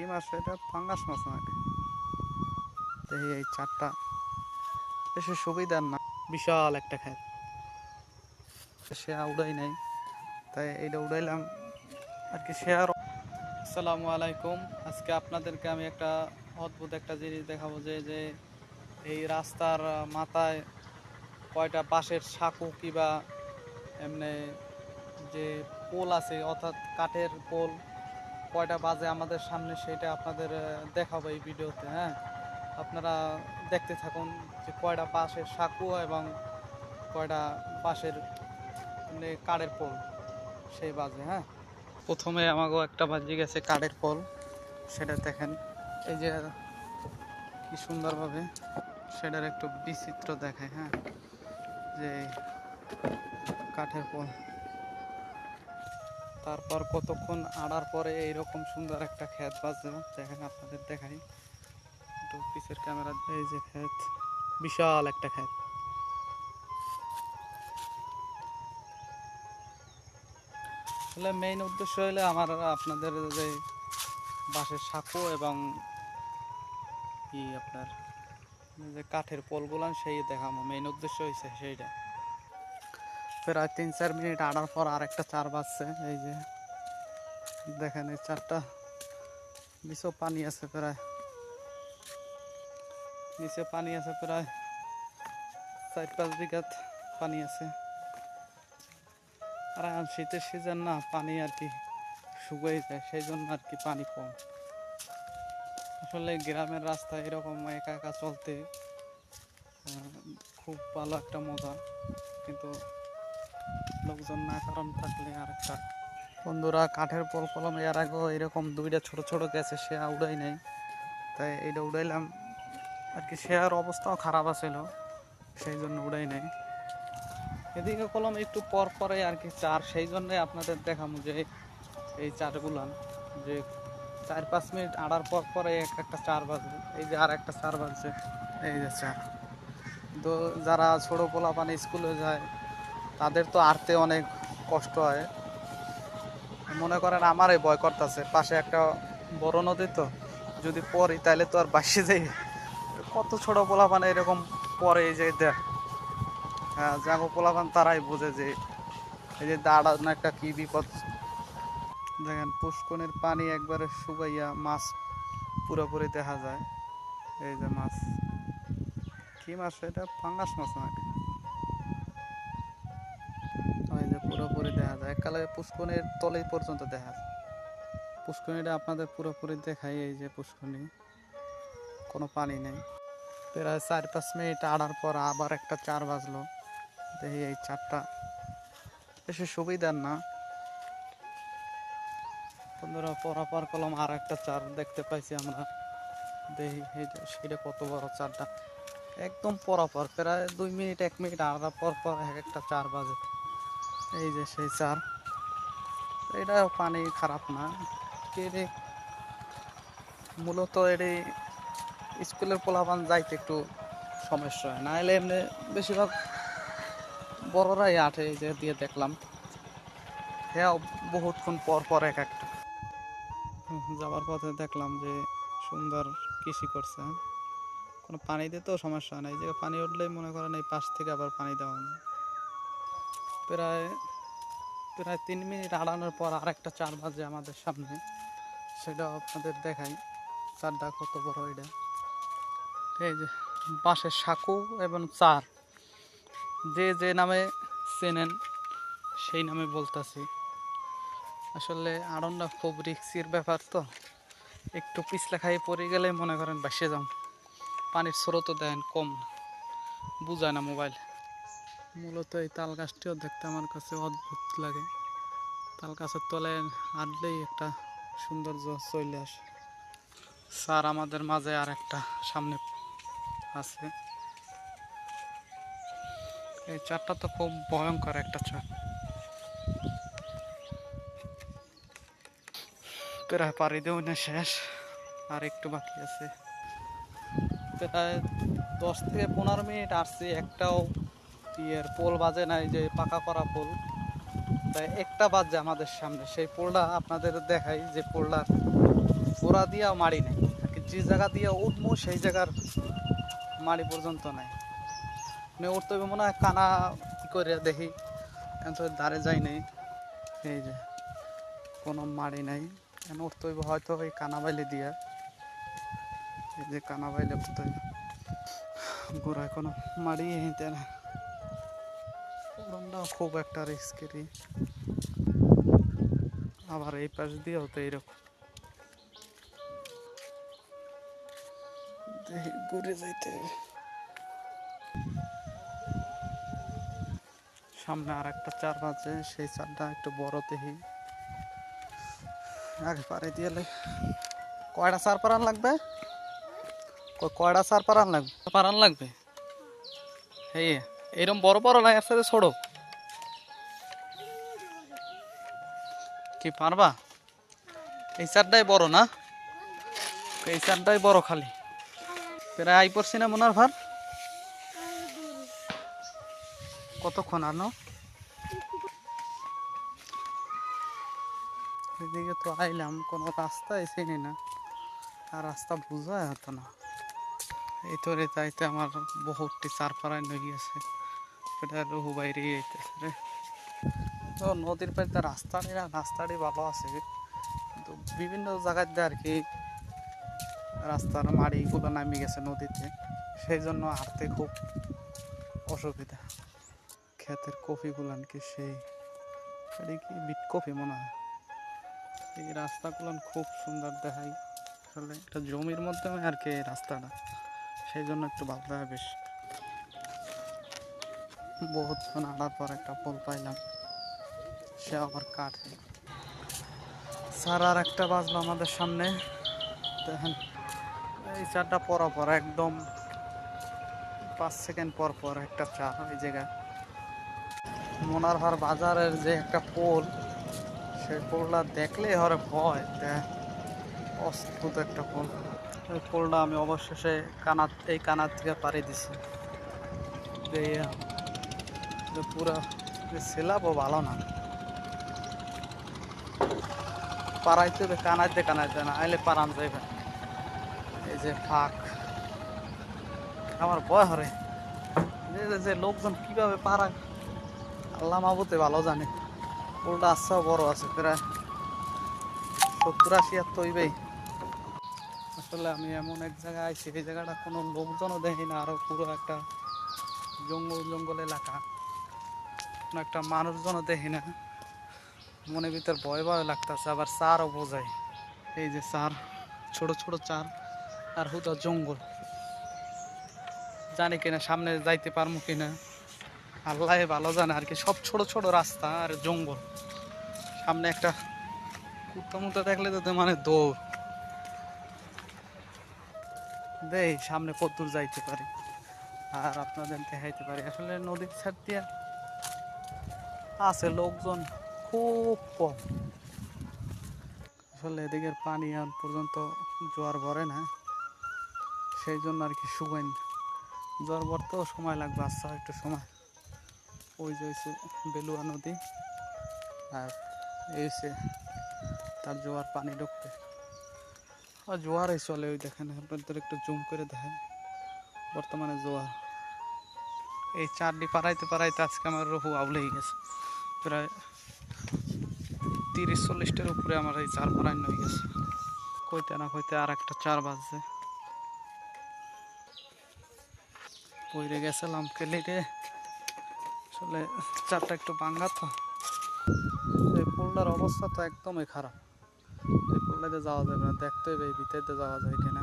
কি মাছ এটা পাঙ্গাস মাছ নাকি? এই চারটা। বেশি সুবিধার না। বিশাল একটা খেত। সে উড়াই নাই। তাই এইটা উড়াইলাম। আর কি সে আর আসসালামু আলাইকুম। আজকে আপনাদেরকে আমি একটা অদ্ভুত একটা জিনিস দেখাবো যে যে এই রাস্তার মাথায় কয়টা বাঁশের সাঁকু কিবা এমনি যে পোল আছে, অর্থাৎ কাঠের পোল কয়টা বাজে আমাদের সামনে সেটা আপনাদের দেখাবো এই ভিডিওতে হ্যাঁ? আপনারা দেখতে থাকুন যে কয়টা বাঁশের সাঁকো এবং কয়টা বাঁশের এমনি কাঠের পোল, সেই বাজে হ্যাঁ? প্রথমে আমাকেও একটা বাজে গেছে কাঠের পোল, সেটা দেখেন। এই যে কি সুন্দরভাবে সেটার একটু বিচিত্র দেখায় হ্যাঁ? যে কাঠের পোল। তারপর কতক্ষণ আড়ার পরে এইরকম সুন্দর একটা ক্ষেত বাজবে দেখেন আপনাদের দেখাই। একটু পিছের ক্যামেরা এই যে ক্ষেত বিশাল একটা ক্ষেত আসলে মেইন উদ্দেশ্য হলে আমার আপনাদের যে বাঁশের সাঁকো এবং কি আপনার যে কাঠের পোলগুলান সেই দেখাবো মেইন উদ্দেশ্য হয়েছে সেইটা। প্রায় তিন চার মিনিট আড়ার পর আরেকটা চার বাজছে। এই যে, দেখেন এই চারটা নিচেও পানি আছে প্রায়। নিচে পানি আছে প্রায় চার পাঁচ বিঘাত পানি আছে। আর শীতের সিজন না, পানি আর কি শুকিয়ে যায়, সেই জন্য আর কি পানি কম। আসলে গ্রামের রাস্তা এরকম একা একা চলতে খুব ভালো একটা মজা। কিন্তু লোকজন না, কারণ থাকলে আর একটা। বন্ধুরা, কাঠের পোল কলম এর আগেও এরকম দুইটা ছোট ছোট গেছে, সে উড়াই নাই। তাই এইটা উড়াইলাম। আর কি, সে আর অবস্থাও খারাপ আছিল, সেই জন্য উড়াই নাই। এদিকে কলম একটু পর পরে আর কি চার, সেই জন্যই আপনাদের দেখাবো যে এই চারগুলান যে চার পাঁচ মিনিট আড়ার পর পরে এক একটা চার বাজবে। এই যে আর একটা চার বাজছে, এই যে চার। তো যারা ছোটো পোলা পানি স্কুলে যায় তাদের তো আরতে অনেক কষ্ট হয়। মনে করেন আমারই ভয় করতেছে, পাশে একটা বড় নদী তো, যদি পড়ি তাহলে তো আর বাসে যাই। কত ছোট পোলাপান এরকম পরে এই যে দেখ। হ্যাঁ যাব পোলাপান তারাই বোঝে যে, এই যে দাঁড়ানো একটা কি বিপদ। দেখেন পুষ্কনের পানি একবারে শুকাইয়া মাছ পুরোপুরি দেখা যায়। এই যে মাছ। কি মাছ এটা? পাঙ্গাস মাছ নাকি? এককালে পুষ্কনের তলেই পর্যন্ত দেখা। যায় আপনাদের পুরোপুরি দেখাই, এই যে পুষ্কনি কোনো পানি নেই। প্রায় চার পাঁচ মিনিট আড়ার পর আবার একটা চার বাজলো। দেখি এই চারটা। বেশি সুবিধার না। বন্ধুরা, পরাপার কলম আর একটা চার দেখতে পাইছি আমরা। দেখি, এই সেটা কত বড় চারটা। একদম পরাপর, প্রায় দুই মিনিট, এক মিনিট আড়ার পর পর এক একটা চার বাজে। এই যে সেই চার। এটা পানি খারাপ না। কেড়ে মূলত এটি স্কুলের পোলাপান যাইতে একটু সমস্যা হয়। না এলে এমনি বেশিরভাগ বড়রাই আঠে যে দিয়ে দেখলাম। হ্যাঁ বহুতক্ষণ পর পর এক একটা। যাওয়ার পথে দেখলাম যে সুন্দর কৃষি করছে। কোনো পানি দিতেও সমস্যা নাই যে পানি উঠলেই মনে করেন এই পাশ থেকে আবার পানি দেওয়া প্রায় প্রায় তিন মিনিট আড়ানোর পর আরেকটা চার বাজে আমাদের সামনে। সেটা আপনাদের দেখাই। চারটা কত বড় এটা। এই যে, বাঁশের সাঁকু এবং চার। যে যে নামে চেনেন, সেই নামে বলতেছি। আসলে আড়নটা খুব রিক্সির ব্যাপার তো। একটু পিছলা খাইয়ে পড়ে গেলে মনে করেন বাসে যাম। পানির স্রোতও দেন কম বুঝায় না মোবাইল। মূলত এই তাল গাছটিও দেখতে আমার কাছে অদ্ভুত লাগে। তাল গাছের তলায় হাঁটলেই একটা সৌন্দর্য চলে আসে। স্যার আমাদের মাঝে আর একটা সামনে আছে। এই চারটা তো খুব ভয়ঙ্কর একটা চার। প্রায় পাড়ি দেও না শেষ, আর একটু বাকি আছে। প্রায় দশ থেকে পনেরো মিনিট আসছি, একটাও ইয়ের পোল বাজে নাই যে পাকা করা পোল। তাই একটা বাজে আমাদের সামনে। সেই পোলটা আপনাদের দেখাই যে পোলটার গোড়া দিয়া মাড়ি নেই। যে জায়গা দিয়ে উঠবো সেই জায়গার মাড়ি পর্যন্ত নাই। মানে উঠতে হবে মনে হয় কানা করে দেখি। এখন দাঁড়ে যাই নাই। এই যে, কোনো মাড়ি নাই। উঠতে হইব হয়তো ওই কানা বাইলে দিয়া। এই যে কানা বাইলে উঠতে হইব। গোড়ায় কোনো মাড়ি হেঁটে না। উড়নটাও খুব একটা রিস্কেরই আবার এই পাশ দিয়েও তো এইরকম ঘুরে যাইতে হবে। সামনে আর একটা চার আছে সেই চারটা একটু বড় তেহি আগে পারে দিয়ে কয়টা চার পারান লাগবে? কয়টা চার পারান লাগবে? পারান লাগবে? এই এরকম বড় বড় নাই একসাথে ছোড়ো কি পারবা? এই চারটাই বড় না? এই চারটাই বড় খালি। প্রায় আই পড়ছি না মনার ভার? কতক্ষণ আনো এদিকে তো আইলাম, কোনো রাস্তায় চিনি না। আর রাস্তা বোঝাই হতো না। এই তোরে যাইতে আমার বহুতটি চার পাড়ায় নই গেছে। এটা রহু বাইরে যাইতেছে রে। তো নদীর পাড়িতে রাস্তাটি না রাস্তাটি ভালো আছে। কিন্তু বিভিন্ন জায়গাতে আর কি রাস্তার মাড়িগুলো নামে গেছে নদীতে। সেই জন্য হাঁটতে খুব অসুবিধা। ক্ষেতের কফিগুলো কি সেই কি বিট কফি মনে হয়? এই রাস্তাগুলো খুব সুন্দর দেখায়। আসলে একটা জমির মাধ্যমে আর কি রাস্তাটা। সেই জন্য একটু ভালো লাগে বেশ। বহুতক্ষণ আড়ার পর একটা পোল পাইলাম। সে আবার কাটে স্যার আর একটা বাজলো আমাদের সামনে। দেখেন, এই চারটা পর পর, একদম পাঁচ সেকেন্ড পর পর একটা চা ওই জায়গায়। মোনারহার বাজারের যে একটা পোল সেই পোলটা দেখলে হরে ভয়। দেখ অদ্ভুত একটা পোল। ওই পোলটা আমি অবশেষে কানাত, এই কানার থেকে পাড়ি দিছি। দিয়ে পুরা সেলাবও ভালো না। পাড়াইতে হবে, কানাইতে কানাইতে না, আইলে পারান যাইবে। এই যে ফাঁক। আমার ভয় হরে। যে লোকজন কীভাবে পারায় আল্লাহ মাবুতে ভালো জানে। পোলটা আচ্ছাও বড় আছে, প্রায় সত্তর আশি আর তৈবেই আসলে আমি এমন এক জায়গায় আইছি, এই জায়গাটা কোনো লোকজনও দেখি না, আরও পুরো একটা জঙ্গল জঙ্গল এলাকা। কোনো একটা মানুষজনও দেখি না। মনে ভিতর ভয় ভয় লাগতেছে, আবার চারও বোঝায়। এই যে চার ছোট ছোট চার আর হুদা জঙ্গল। জানি কিনা সামনে যাইতে পারব কিনা। আল্লাহ ভালো জানে আর কি, সব ছোট ছোট রাস্তা আর জঙ্গল। সামনে একটা কুত্তা মুত্তা দেখলে তো মানে দৌড়। দেই, সামনে কদ্দূর যাইতে পারি। আর আপনাদের দেখাইতে পারি, আসলে নদীর ছাড় দিয়া আছে লোকজন। খুব কম। আসলে এদিকের পানি আর পর্যন্ত জোয়ার ভরে না, সেই জন্য আর কি শুকাইন জোয়ার ভরতেও সময় লাগবে আচ্ছা একটু সময়। ওই যে হচ্ছে বেলুয়া নদী, আর এই তার জোয়ার পানি ঢুকতে। আর জোয়ারে চলে ওই দেখেন, আপনাদের একটু জুম করে দেখেন। বর্তমানে জোয়ার। এই চারটি পাড়াইতে পাড়াইতে আজকে আমার রহু আউলেই গেছে। প্রায় তিরিশ চল্লিশটার উপরে আমার এই চার পাড়ায় হয়ে গেছে। কইতে না কইতে আর একটা চার বাজছে। পইরে গেছিলাম কেলিরে আসলে চারটা একটু ভাঙ্গা তো। এই পোলটার অবস্থা তো একদমই খারাপ। এই পোলটাতে যাওয়া যাবে না। দেখতে হবে এই ভিতরে যাওয়া যায় কিনা।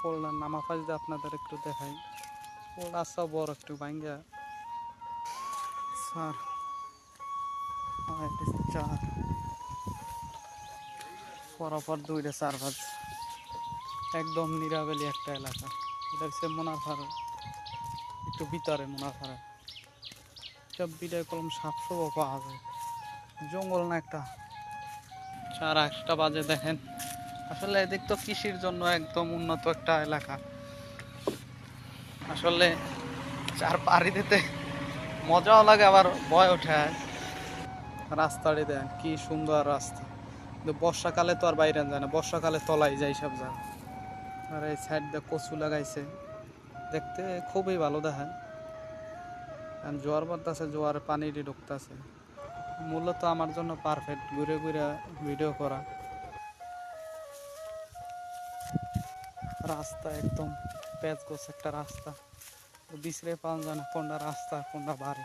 পোলটার নামা ফাঁস দিয়ে আপনাদের একটু দেখাই। পোলটা আসা বড় একটু ভাঙ্গা স্যার চার পরপর দুইটা চার ভাজ একদম নিরাবেলি একটা এলাকা। এটা হচ্ছে মোনাফার, একটু ভিতরে মোনাফারে। সব বিদায় কলম সাতশো পাওয়া যায়। জঙ্গল না একটা। চার একটা বাজে দেখেন। আসলে এদিক তো কৃষির জন্য একদম উন্নত একটা এলাকা। আসলে চার পাড়ি দিতে মজাও লাগে, আবার ভয় ওঠে। রাস্তাটি দেন কি সুন্দর রাস্তা। কিন্তু বর্ষাকালে তো আর বাইরে যায় না, বর্ষাকালে তলায় যায় সব জায়গা। আর এই সাইড দিয়ে কচু লাগাইছে, দেখতে খুবই ভালো দেখায় আর জোয়ার বাড়তেছে জোয়ার পানিটি ঢুকতেছে। মূলত আমার জন্য পারফেক্ট ঘুরে ঘুরে ভিডিও করা। রাস্তা একদম প্যাচ গোছ একটা রাস্তা। বিচরে পাওয়া যায় না কোনটা রাস্তা, কোনটা বাড়ি।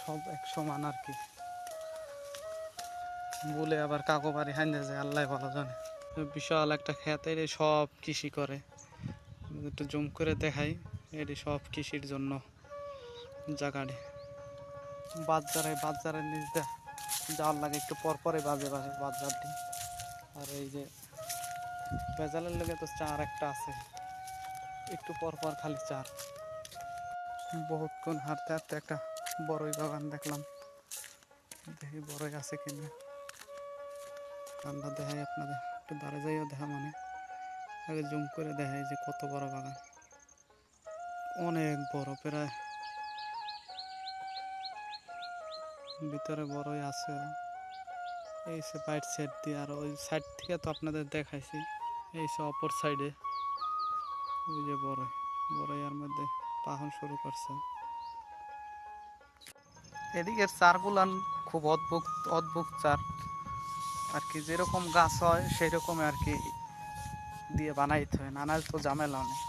সব এক সমান আর কি। বলে আবার কাকো বাড়ি হাইন্দে যায়, আল্লাহ ভালো জানে। বিশাল একটা খেতে সব কৃষি করে। একটু জুম করে দেখাই এটি সব কৃষির জন্য জায়গাটি বাজারে বাজারের নিচ দিয়ে যাওয়ার লাগে একটু পর পরে বাজে বাজে বাজারটি। আর এই যে বেজালের লেগে তো চার একটা আছে। একটু পর পর খালি চার। বহুতক্ষণ হাঁটতে হাঁটতে একটা বড়ই বাগান দেখলাম। দেখি বড়ই আছে কিনা। কান্না দেখাই আপনাদের। একটু দাঁড়ে যাইও দেখা মানে। আগে জুম করে দেখাই যে কত বড় বাগান। অনেক বড় প্রায়। ভিতরে বড়ই আছে এই সে বাইট সাইড দিয়ে আর। ওই সাইড থেকে তো আপনাদের দেখাইছি। এই সে অপর সাইডে ওই যে বড় বড়ই বড়ইয়ার মধ্যে পাহন শুরু করছে। এদিকের চারগুলান খুব অদ্ভুত অদ্ভুত চার। আর কি যেরকম গাছ হয় সেই রকম আর কি দিয়ে বানাইতে হয় নানার তো ঝামেলা অনেক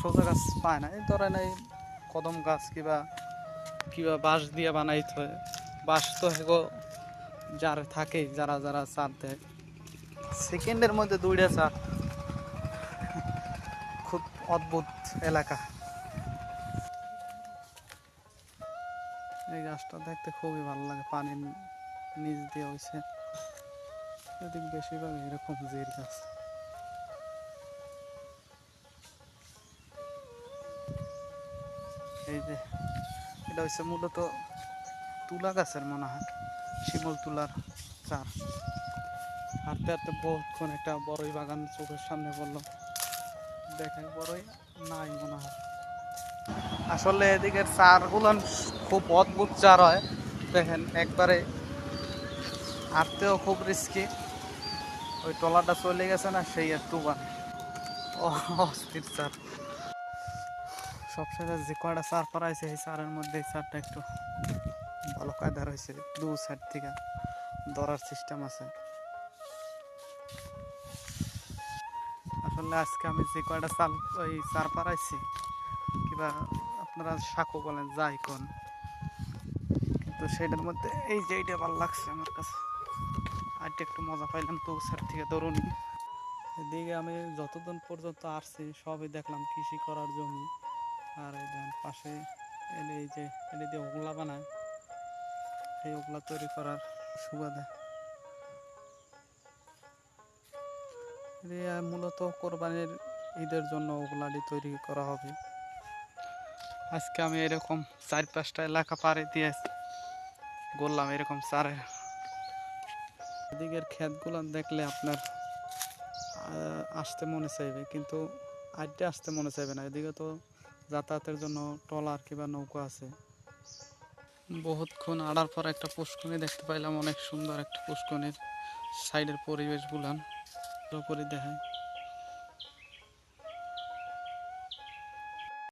সোজা গাছ পায় না, এই ধরেন এই কদম গাছ কিবা কিবা বাঁশ দিয়ে বানাইতে হয়। বাঁশ তো হেগো যার থাকে যারা যারা চার দেয়। সেকেন্ডের মধ্যে দুইটা চার খুব অদ্ভুত এলাকা। এই গাছটা দেখতে খুবই ভালো লাগে, পানির নিচ দিয়ে হয়েছে এদিক বেশিরভাগ এরকম জির গাছ এই যে, এটা হচ্ছে মূলত তুলা গাছের মনে হয়, শিমল তুলার চার। হাঁটতে হাঁটতে বহুক্ষণ একটা বড়ই বাগান চোখের সামনে পড়ল। দেখেন বড়ই নাই মনে হয়। আসলে এদিকের চারগুলো খুব অদ্ভুত চার হয়। দেখেন একবারে হাঁটতেও খুব রিস্কি ওই টলাটা চলে গেছে না, সেই একটু বানে অস্থির চার সবসময় যে কয়টা চার পাড়াইছে এই চারের মধ্যে এই চারটা একটু ভালো কায়দা রয়েছে দু সাইড থেকে ধরার সিস্টেম আছে। আসলে আজকে আমি যে কয়টা চাল ওই চার পাড়াইছি, কিবা আপনারা সাঁকো বলেন যাই কোন কিন্তু সেটার মধ্যে এই যে এইটা ভালো লাগছে আমার কাছে। আজকে একটু মজা পাইলাম তো, স্যার থেকে ধরুন। এদিকে আমি যতদিন পর্যন্ত আসছি, সবই দেখলাম কৃষি করার জমি। আর এই দেন, পাশে এলে এই যে, এলে দিয়ে ওগলা বানায়, সেই ওগলা তৈরি করার সুবাদে। মূলত কোরবানির ঈদের জন্য ওগুলাটি তৈরি করা হবে। আজকে আমি এরকম চার পাঁচটা এলাকা পাড়ে দিয়ে বললাম এরকম চারে এদিকের ক্ষেতগুলো দেখলে আপনার আসতে মনে চাইবে, কিন্তু আড্ডে আসতে মনে চাইবে না। এদিকে তো যাতায়াতের জন্য ট্রলার কিংবা নৌকা আছে। বহুতক্ষণ আড়ার পর একটা পুষ্করণী দেখতে পাইলাম, অনেক সুন্দর একটা পুষ্করণীর সাইডের পরিবেশ করে দেখায়।